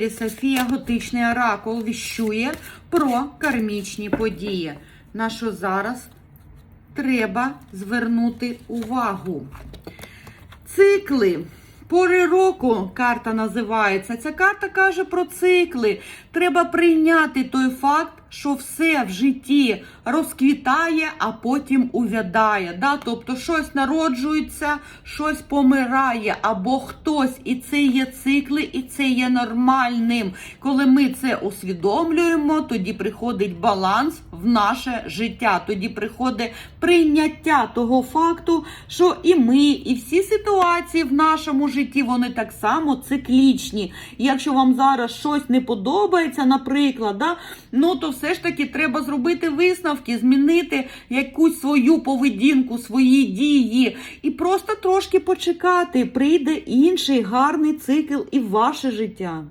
Софія Готичний Оракул віщує про кармічні події. На що зараз треба звернути увагу. Цикли. Пори року карта називається. Ця карта каже про цикли. Треба прийняти той факт, що все в житті розквітає, а потім увядає. Да? Тобто щось народжується, щось помирає, або хтось, і це є цикли, і це є нормальним. Коли ми це усвідомлюємо, тоді приходить баланс в наше життя. Тоді приходить прийняття того факту, що і ми, і всі ситуації в нашому житті вони так само циклічні. Якщо вам зараз щось не подобається, наприклад, да, ну то все ж таки треба зробити висновки, змінити якусь свою поведінку, свої дії, і просто трошки почекати. Прийде інший гарний цикл і в ваше життя.